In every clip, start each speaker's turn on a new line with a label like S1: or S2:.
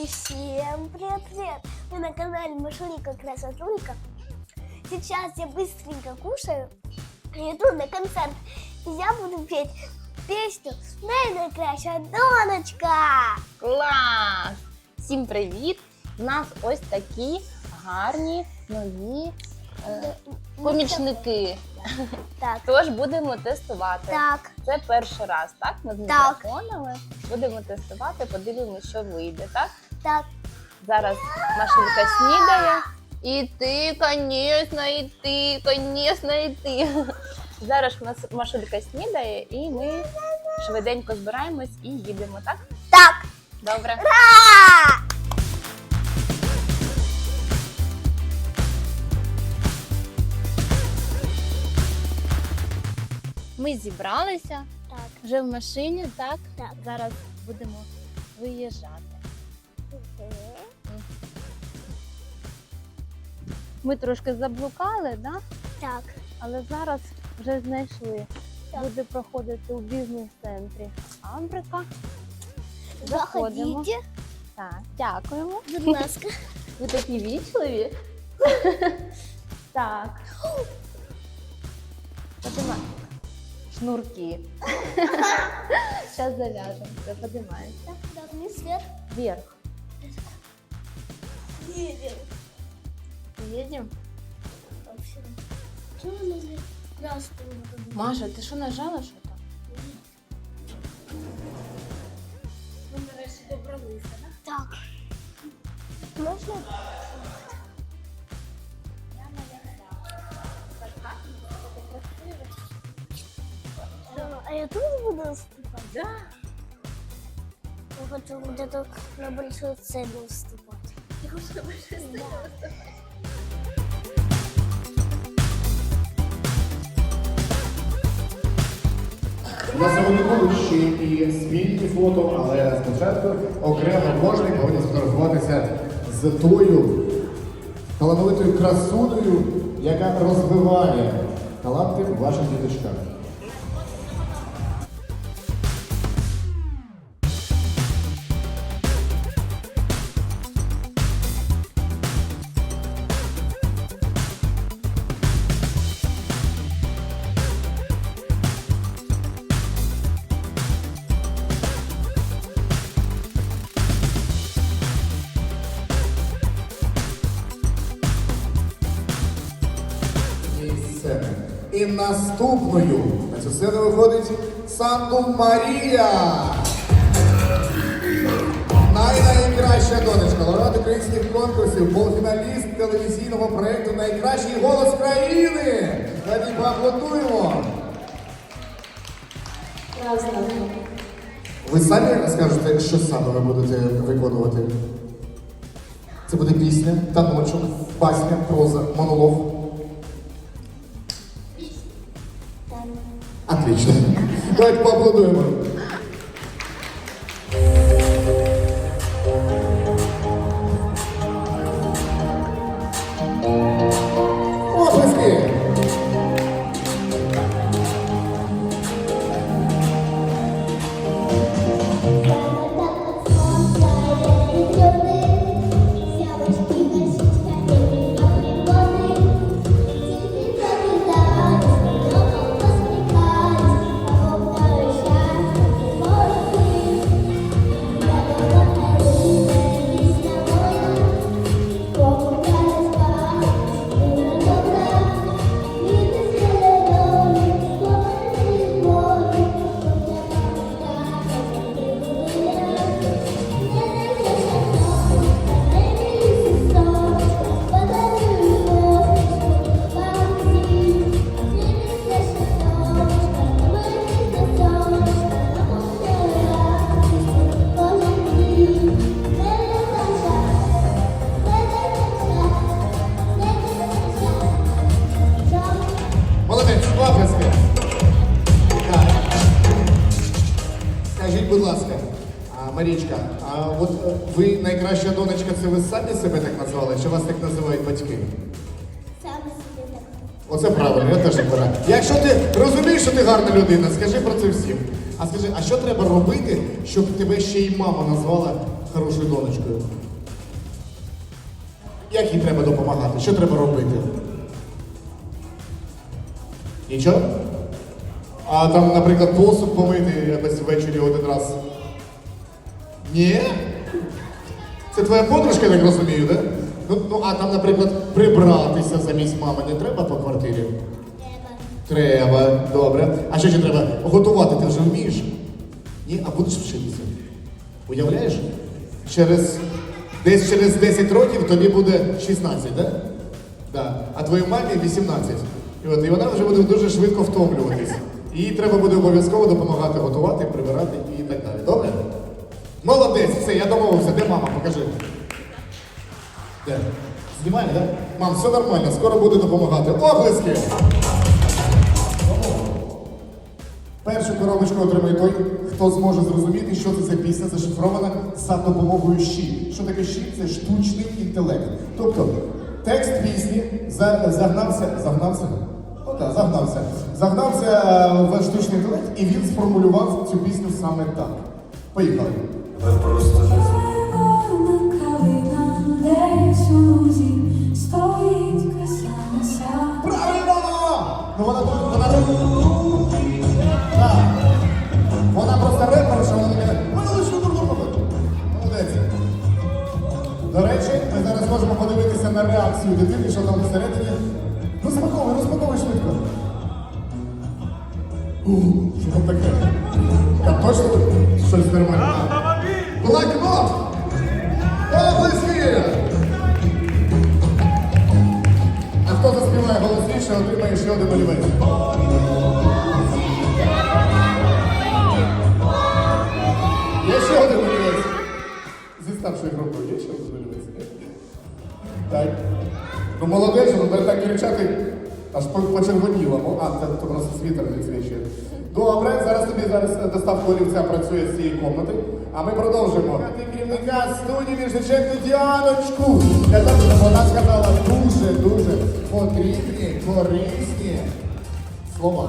S1: И всем привет-привет! Вы на канале Машулика Красотулька. Сейчас я быстренько кушаю и иду на концерт. И я буду петь песню «Моя найкраща донечка».
S2: Клас! Всім привіт! У нас ось такі гарні нові е, помічники.
S1: Так,
S2: Тож будемо тестувати.
S1: так,
S2: Це перший раз, так? Ми з
S1: Так.
S2: мікрофонами будемо тестувати, подивимося, що вийде, так?
S1: Так.
S2: Зараз Машенька снідає. І ти, звісно, і ти, звісно, і ти. Зараз Маш- Машулька снідає, і ми швиденько збираємось і їдемо, так?
S1: Так!
S2: Добре. Ми зібралися
S1: Так,
S2: вже в машині, так?
S1: так.
S2: Зараз будемо виїжджати. Ми трошки заблукали, да?
S1: Так,
S2: але зараз вже знайшли.
S1: Так.
S2: Буде проходити у бізнес-центрі Амбрика. Заходимо.
S1: заходите,
S2: Так, дякуємо.
S1: будь ласка.
S2: Ви такі вічливі. так. Подимай. Шнурки. Зараз зав'яжемо. Подимаємося.
S1: Вверх.
S2: Вверх
S1: Едем.
S2: Їдемо.
S1: Вообще. Чего у нас здесь красный надо было?
S2: Маша, ти що нажала що там?
S1: Так. Можно? Да, А я тоже буду выступать?
S2: Да.
S1: Я хочу где-то на большую сцену выступать. На
S3: У сьогодні будуть ще і спільні фото, але спочатку окремо кожен повинен сфотографуватися з тою талановитою красунею, яка розвиває таланти в ваших діточках. І. Наступною на цю сцену виходить Санду Марія. Найкраща донечка, лауреат українських конкурсів, полуфіналіст телевізійного проєкту Найкращий голос країни. Давайте поаплодуємо. Ви самі скажете, що саме ви будете виконувати? Це буде пісня, таночок, басня, проза, монолог. Отлично. Давайте поаплодуємо. Самі себе так назвали, чи вас так називають батьки?
S1: Сам себе так.
S3: Оце правильно, я теж вважаю. Якщо ти розумієш, що ти гарна людина, скажи про це всім. А скажи, а що треба робити, щоб тебе ще й мама назвала хорошою донечкою? Як їй треба допомагати? Що треба робити? Нічого? А там, наприклад, посуд помити якось ввечері один раз. Ні? Це твоя подружка, я так розумію, так? Ну, ну, а там, наприклад, прибратися замість мами не треба по квартирі? Треба, добре. А що ще треба? Готувати ти вже вмієш? Ні, а будеш вчитися. Уявляєш? Через десь через 10 років тобі буде 16, так? Да? Да. А твоїй мамі 18. І, от, і вона вже буде дуже швидко втомлюватись. Їй треба буде обов'язково допомагати готувати, прибирати і так далі. Добре? Молодець, все, я домовився. Де мама? Покажи. Де? Знімає, так? Да? Мам, все нормально, скоро буде допомагати. Оплески! Першу коробочку отримає той, хто зможе зрозуміти, що це за пісня зашифрована за допомогою щі. Що таке щі? Це штучний інтелект. Тобто текст пісні загнався, загнався. О, так, загнався. Загнався е, в штучний інтелект, і він сформулював цю пісню саме так. Поїхали.
S4: Ви просто не!
S3: Ну. До речі, ми зараз можемо подивитися на реакцію дитини, що там всередині. Розпаковуй, розпаковуй швидко. Один олівець. Так. Ну молодець, ну тепер так кричати, аж по- почервоніло. О, А, це просто світер відсвічує. Добре, зараз тобі зараз доставка олівця працює з цієї комнати. А ми продовжуємо. Керівника студії Міжниченко Діаночку. Для того, щоб вона сказала дуже-дуже потрібні, корисні слова.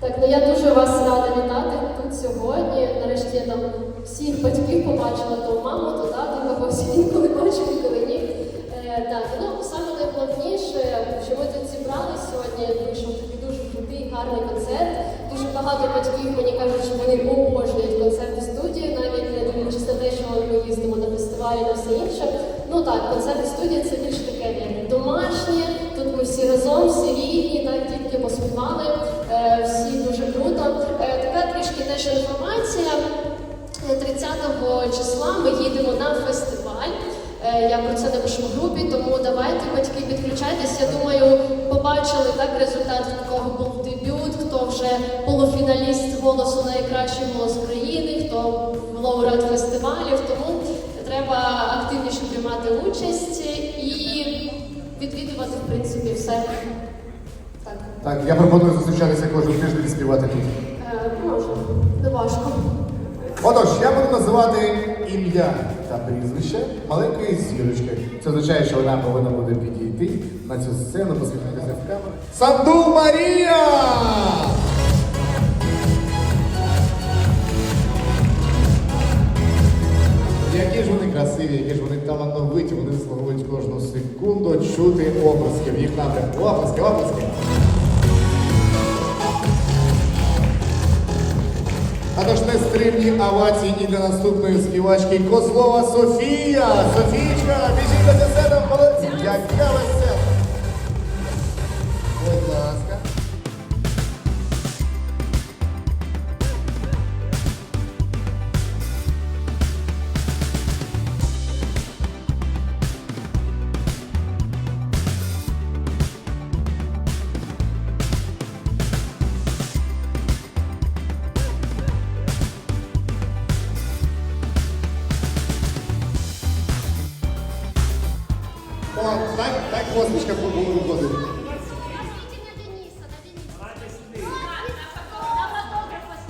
S5: Так, ну я дуже вас рада вітати сьогодні. Нарешті я там всіх батьків побачила, то маму, то кого всі інколи бачу, інколи ні. Е, так, ну саме найголовніше, що ми тут зібралися сьогодні, вийшов такий дуже крутий, гарний концерт. Дуже багато батьків мені кажуть, що вони обожнюють концерти студії, навіть не дивлячись на те, що ми їздимо на фестивалі та все інше. Ну так, концерти студії це така трішки теж інформація. Е, 30 числа ми їдемо на фестиваль. Е, Я про це напишу в групі, тому давайте, батьки, підключайтесь. Я думаю, побачили так результат, в кого був дебют, хто вже полуфіналіст голосу найкращий голос країни, хто лауреат фестивалів. Тому треба активніше приймати участь і відвідувати, в принципі, все. Так,
S3: Так, я пропоную зустрічатися кожен тиждень і співати тут.
S5: Е, не важко.
S3: Отож, я буду називати ім'я та прізвище маленької зірочки. Це означає, що вона повинна буде підійти на цю сцену, посвітитися в камеру. Санду Марія! Які ж вони красиві, які ж вони талановиті, вони заслуговують кожну секунду чути обласки в їх напрямку. Обласки, обласки. А тож нестримні овації і для наступної співачки Козлова Софія. Софійчка, біжіть до сцену, молодці. Яка весела. посмішка буде.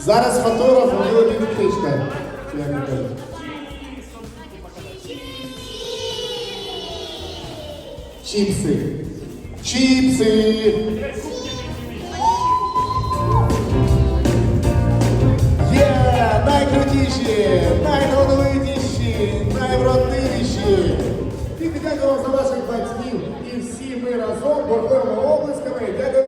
S3: Зараз фотограф у нього підтичка. Як ви кажете. Чіпси. Чіпси. Є! Найкрутіші! Найголовніші! por favor.